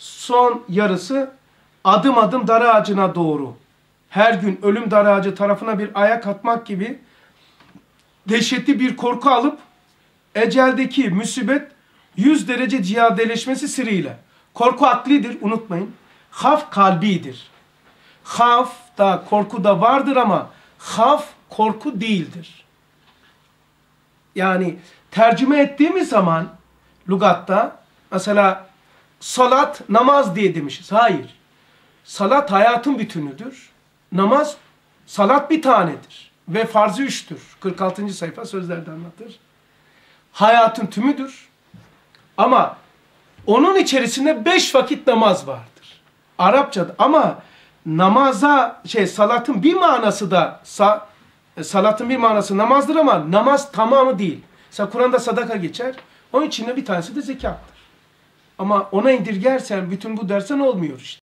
Son yarısı adım adım dar ağacına doğru. Her gün ölüm dar ağacı tarafına bir ayak atmak gibi dehşetli bir korku alıp eceldeki musibet 100 derece ziyadeleşmesi sırrıyla. Korku aklidir unutmayın. Haf kalbidir. Haf da korku da vardır ama haf korku değildir. Yani tercüme ettiğimiz zaman lugatta mesela salat namaz diye demişiz. Hayır. Salat hayatın bütünüdür. Namaz salat bir tanedir. Ve farzı üçtür. 46. sayfa sözlerde anlatır. Hayatın tümüdür. Ama onun içerisinde beş vakit namaz vardır. Arapçada ama namaza şey salatın bir manası da sa, e, salatın bir manası namazdır ama namaz tamamı değil. Mesela Kur'an'da sadaka geçer. Onun içinde bir tanesi de zekattır. Ama ona indirgersen bütün bu dersen olmuyor işte.